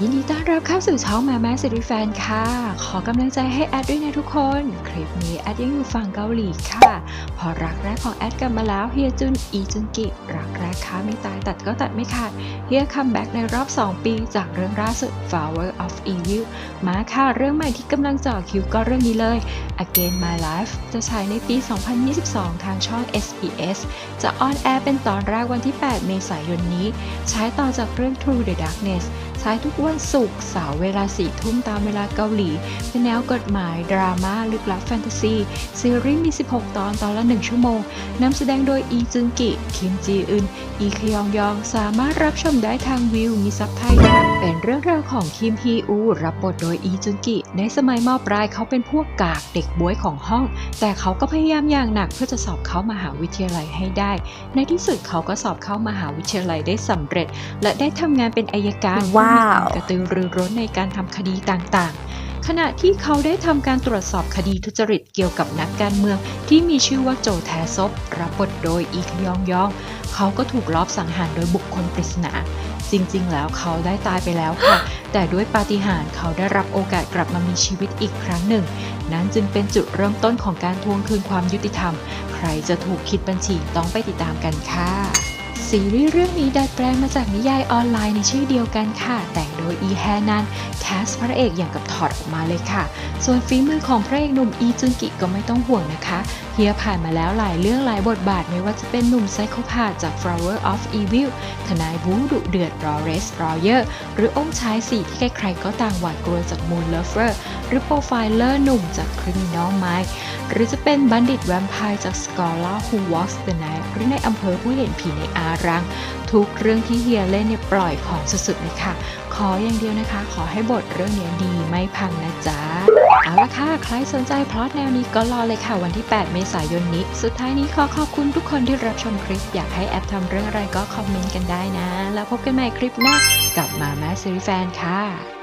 ยินดีต้อนรับเข้าสู่ช่องมาแม่สิริแฟนค่ะ ขอกำลังใจให้แอดด้วยนะทุกคน คลิปนี้แอดยังอยู่ฝั่งเกาหลีค่ะ พอรักแรกของแอดกลับมาแล้วเฮียจุนอีจุนกิรักแรกค้าไม่ตายตัดก็ตัดไม่ขาดเฮียคัมแบ็กในรอบ 2 ปี จากเรื่องล่าสุด Flower of Evil มาค่ะเรื่องใหม่ที่กำลังจ่อคิวก็เรื่องนี้เลย Again My Life จะฉายในปี 2022 ทางช่อง SBS จะออนแอร์เป็นตอนแรกวันที่ 8 เมษายนนี้ใช้ต่อจากเรื่อง True the Darkness ใช้ทุกวันศุกร์เสาร์เวลาสี่ทุ่มตามเวลาเกาหลี เป็นแนวกฎหมาย ดราม่าลึกลับแฟนตาซีซีรีส์มี 16 ตอนตอนละ 1 ชั่วโมงนำแสดงโดยอีจุนกิ คิมจีอึน อีคยองยอง สามารถรับชมได้ทางวิวมีซับไทเติลเป็นเรื่องราวของคิมฮีอู รับบทโดยอีจุนกิ ในสมัยมปลายเขาเป็นพวกกากเด็กบวยของห้อง แต่เขาก็พยายามอย่างหนักเพื่อจะสอบเข้ามหาวิทยาลัยให้ได้ ในที่สุดเขาก็สอบเข้ามหาวิทยาลัยได้สำเร็จ และได้ทำงานเป็นอายการว้าวกระตือรือร้นในการทำคดีต่างๆ ขณะที่เขาได้ทำการตรวจสอบคดีทุจริตเกี่ยวกับนักการเมือง ที่มีชื่อว่าโจแทซบรับบทโดยอีคยองยอง เขาก็ถูกลอบสังหารโดยบุคคลปริศนา จริงๆ แล้วเขาได้ตายไปแล้วค่ะ แต่ด้วยปาฏิหาริย์เขาได้รับโอกาสกลับมามีชีวิตอีกครั้งหนึ่ง นั้นจึงเป็นจุดเริ่มต้นของการทวงคืนความยุติธรรม ใครจะถูกคิดบัญชีต้องไปติดตามกันค่ะซีรีส์เรื่องนี้ดัดแปลงมาจากนิยายออนไลน์ในชื่อเดียวกันค่ะ แต่ง โดยอีแฮนันแคสพระเอกอย่างกับถอดออกมาเลยค่ะ ส่วนฝีมือของพระเอกหนุ่มอีจุนกิก็ไม่ต้องห่วงนะคะเฮียผ่านมาแล้วหลายเรื่องหลายบทบาทไม่ว่าจะเป็นหนุ่มไซโคพาจาก Flower of Evil ทนายบู๊ดุเดือดรอเรสรอเยอร์หรือองค์ชายสี่ที่ใครๆก็ต่างหวาดกลัวจาก Moon Lover หรือโปรไฟเลอร์หนุ่มจาก Criminal Minds หรือจะเป็นบัณฑิตแวมไพร์จาก Scholar Who Walks the Night หรือในอำเภอผู้เห็นผีในอารัง ทุกเรื่องที่เฮียเล่นเนี่ยปล่อยของสุดๆเลยค่ะ ขออย่างเดียวนะคะ ขอให้บทเรื่องนี้ดีไม่พังนะจ๊ะ เอาละค่ะ ใครสนใจพล็อตแนวนี้ก็รอเลยค่ะ วันที่ 8 เมษายนนี้ สุดท้ายนี้ขอขอบคุณทุกคนที่รับชมคลิป อยากให้แอปทำเรื่องอะไรก็คอมเมนต์กันได้นะ แล้วพบกันใหม่คลิปหน้ากับมาแม่ซีรีแฟนค่ะ